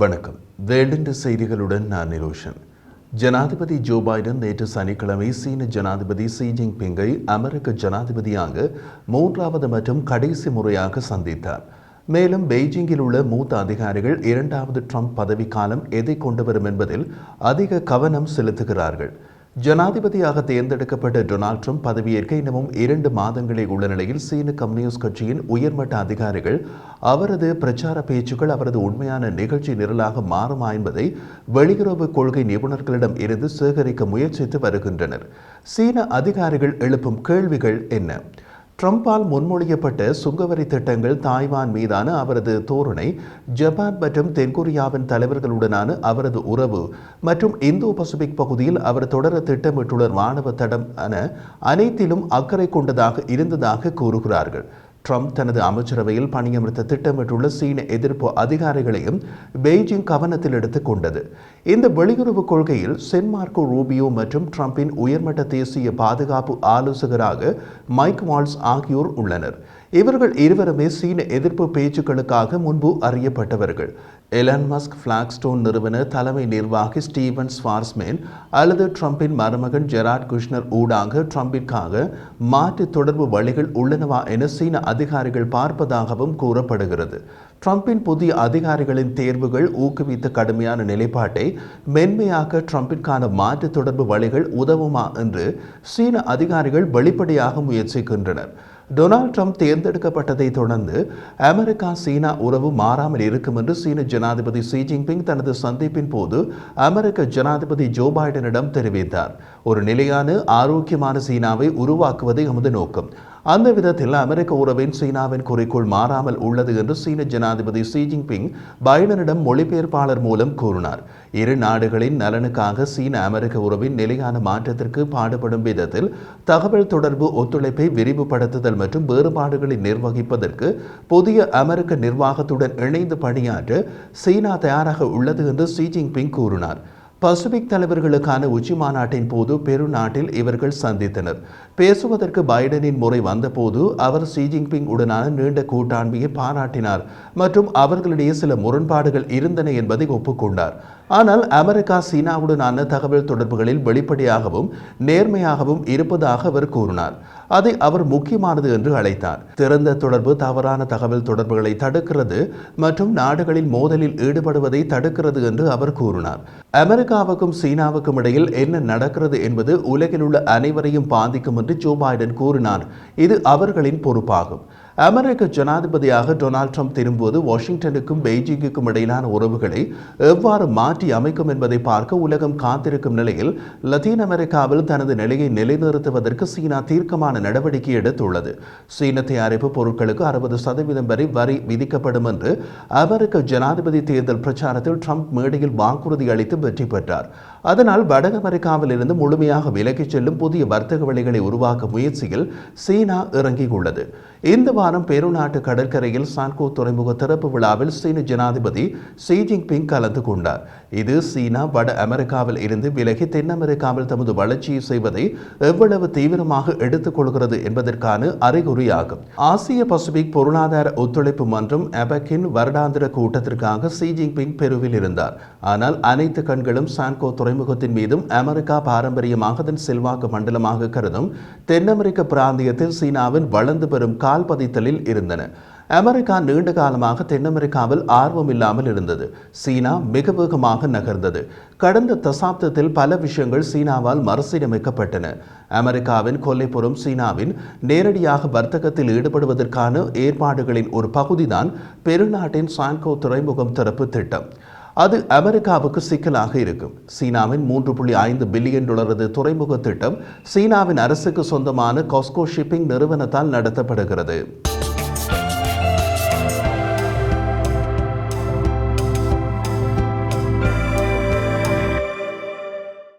வணக்கம். வேல்டின் செய்திகளுடன் நான் நிரோஷன். ஜனாதிபதி ஜோ பைடன் நேற்று சனிக்கிழமை சீன ஜனாதிபதி ஷி ஜின்பிங்கை அமெரிக்க ஜனாதிபதியாக மூன்றாவது மற்றும் கடைசி முறையாக சந்தித்தார். மேலும் பெய்ஜிங்கில் உள்ள மூத்த அதிகாரிகள் இரண்டாவது ட்ரம்ப் பதவிக்காலம் எதை கொண்டு வரும் என்பதில் அதிக கவனம் செலுத்துகிறார்கள். ஜனாதிபதியாக தேர்ந்தெடுக்கப்பட்ட டொனால்ட் ட்ரம்ப் பதவியேற்க இன்னமும் இரண்டு மாதங்களே உள்ள நிலையில் சீன கம்யூனிஸ்ட் கட்சியின் உயர்மட்ட அதிகாரிகள் அவரது பிரச்சார பேச்சுக்கள் அவரது உண்மையான நிகழ்ச்சி நிரலாக மாறுமா என்பதை வெளியுறவு கொள்கை நிபுணர்களிடம் இருந்து சேகரிக்க முயற்சித்து வருகின்றனர். சீன அதிகாரிகள் எழுப்பும் கேள்விகள் என்ன? ட்ரம்பால் முன்மொழியப்பட்ட சுங்கவரி திட்டங்கள் தாய்வான் மீதான அவரது தோரணை ஜப்பான் மற்றும் தென்கொரியாவின் தலைவர்களுடனான அவரது உறவு மற்றும் இந்தோ பசிபிக் பகுதியில் அவர் தொடர திட்டமிட்டுள்ள ராணுவ தடம் என அனைத்திலும் அக்கறை கொண்டதாக இருந்ததாக கூறுகிறார்கள். ட்ரம்ப் தனது அமைச்சரவையில் பணியமர்த்த திட்டமிட்டுள்ள சீன எதிர்ப்பு அதிகாரிகளையும் பெய்ஜிங் கவனத்தில் எடுத்துக் கொண்டது. இந்த வெளியுறவு கொள்கையில் சென்மார்க்கோ ரூபியோ மற்றும் ட்ரம்பின் உயர்மட்ட தேசிய பாதுகாப்பு ஆலோசகராக மைக் வால்ஸ் ஆகியோர் உள்ளனர். இவர்கள் இருவருமே சீன எதிர்ப்பு பேச்சுக்களுக்காக முன்பு அறியப்பட்டவர்கள். எலான் மஸ்க் பிளாக்ஸ்டோன் நிறுவன தலைமை நிர்வாகி ஸ்டீவன் ஸ்வார்ஸ்மேன் அல்லது ட்ரம்பின் மருமகன் ஜெராட் குஷ்னர் ஊடாக ட்ரம்பிற்காக மாற்று தொடர்பு வழிகள் உள்ளனவா என சீன அதிகாரிகள் பார்ப்பதாகவும் கூறப்படுகிறது. ட்ரம்பின் புதிய அதிகாரிகளின் தேர்வுகள் ஊக்குவித்த கடுமையான நிலைப்பாட்டை மென்மையாக்க ட்ரம்பிற்கான மாற்று தொடர்பு வழிகள் உதவுமா என்று சீன அதிகாரிகள் வெளிப்படையாக முயற்சிக்கின்றனர். டொனால்ட் ட்ரம்ப் தேர்ந்தெடுக்கப்பட்டதை தொடர்ந்து அமெரிக்கா சீனா உறவு மாறாமல் இருக்கும் என்று சீன ஜனாதிபதி ஷி ஜின்பிங் தனது சந்திப்பின் போது அமெரிக்க ஜனாதிபதி ஜோ பைடனிடம் தெரிவித்தார். ஒரு நிலையான ஆரோக்கியமான சீனாவை உருவாக்குவதே எமது நோக்கம். அந்த விதத்தில் அமெரிக்க உறவின் சீனாவின் குறிக்கோள் மாறாமல் உள்ளது என்று சீன ஜனாதிபதி ஷி ஜின்பிங் பைடனிடம் மொழிபெயர்ப்பாளர் மூலம் கூறினார். இரு நாடுகளின் நலனுக்காக சீன அமெரிக்க உறவின் நிலையான மாற்றத்திற்கு பாடுபடும் விதத்தில் தகவல் தொடர்பு ஒத்துழைப்பை விரிவுபடுத்துதல் மற்றும் வேறுபாடுகளை நிர்வகிப்பதற்கு புதிய அமெரிக்க நிர்வாகத்துடன் இணைந்து பணியாற்ற சீனா தயாராக உள்ளது என்று ஷி ஜின்பிங் கூறினார். பசிபிக் தலைவர்களுக்கான உச்சி மாநாட்டின் போது பெரு நாட்டில் இவர்கள் சந்தித்தனர். பேசுவதற்கு பைடனின் முறை வந்தபோது அவர் ஷி ஜின்பிங் உடனான நீண்ட கூட்டாண்மையை பாராட்டினார் மற்றும் அவர்களிடையே சில முரண்பாடுகள் இருந்தன என்பதை ஒப்புக்கொண்டார். ஆனால் அமெரிக்கா சீனாவுடனான தகவல் தொடர்புகளில் வெளிப்படையாகவும் நேர்மையாகவும் இருப்பதாக அவர் கூறினார். அதை அவர் முக்கியமானது என்று அழைத்தார். திறந்த தொடர்பு தவறான தகவல் தொடர்புகளை தடுக்கிறது மற்றும் நாடுகளில் மோதலில் ஈடுபடுவதை தடுக்கிறது என்று அவர் கூறினார். அமெரிக்காவுக்கும் சீனாவுக்கும் இடையில் என்ன நடக்கிறது என்பது உலகில் உள்ள அனைவரையும் பாதிக்கும் என்று ஜோ பைடன் கூறினார். இது அவர்களின் பொறுப்பாகும். அமெரிக்க ஜனாதிபதியாக டொனால்ட் ட்ரம்ப் திரும்புவது வாஷிங்டனுக்கும் பெய்ஜிங்குக்கும் இடையிலான உறவுகளை எவ்வாறு மாற்றி அமைக்கும் என்பதை பார்க்க உலகம் காத்திருக்கும் நிலையில் லத்தீன் அமெரிக்காவில் தனது நிலையை நிலைநிறுத்துவதற்கு சீனா தீர்க்கமான நடவடிக்கை எடுத்துள்ளது. சீன தயாரிப்பு பொருட்களுக்கு அறுபது சதவீதம் வரை வரி விதிக்கப்படும் என்று அமெரிக்க ஜனாதிபதி தேர்தல் பிரச்சாரத்தில் ட்ரம்ப் மேடையில் வாக்குறுதி அளித்து வெற்றி பெற்றார். அதனால் வட அமெரிக்காவிலிருந்து முழுமையாக விலகிச் செல்லும் புதிய வர்த்தக வழிகளை உருவாக்க முயற்சியில் சீனா இறங்கியுள்ளது. இந்த வாரம் பெருநாட்டு கடற்கரையில் சான்கோ துறைமுக திறப்பு விழாவில் சீன ஜனாதிபதி ஷி ஜின்பிங் கலந்து கொண்டார். இது சீனா வட அமெரிக்காவில் இருந்து விலகி தென் அமெரிக்காவில் தமது வளர்ச்சியை செய்வதை எவ்வளவு தீவிரமாக எடுத்துக்கொள்கிறது என்பதற்கான அறிகுறியாகும். ஆசிய பசிபிக் பொருளாதார ஒத்துழைப்பு மன்றம் அபக்கின் வருடாந்திர கூட்டத்திற்காக ஷி ஜின்பிங் பெருவில் இருந்தார். ஆனால் அனைத்து கண்களும் சான்கோ துறை துறைமுகத்தின் மீதும் அமெரிக்கா பாரம்பரியமாக அதன் செல்வாக்கு மண்டலமாக கருதும் தென் அமெரிக்க பிராந்தியத்தில் சீனாவின் வளர்ந்து பெறும் கால்பதித்தலில் இருந்தன. அமெரிக்கா நீண்ட காலமாக தென் அமெரிக்காவில் ஆர்வம் இல்லாமல் இருந்தது. சீனா மிக வேகமாக நகர்ந்தது. கடந்த தசாப்தத்தில் பல விஷயங்கள் சீனாவால் மறுசீரமைக்கப்பட்டன. அமெரிக்காவின் கொல்லைப்புறம் சீனாவின் நேரடியாக வர்த்தகத்தில் ஈடுபடுவதற்கான ஏற்பாடுகளின் ஒரு பகுதிதான் பெருநாட்டின் சான்கோ துறைமுகம் திறப்பு திட்டம். அது அமெரிக்காவுக்கு சிக்கலாக இருக்கும். சீனாவின் மூன்று புள்ளி ஐந்து பில்லியன் டாலரது துறைமுக திட்டம் சீனாவின் அரசுக்கு சொந்தமான காஸ்கோ ஷிப்பிங் நிறுவனத்தால் நடத்தப்படுகிறது.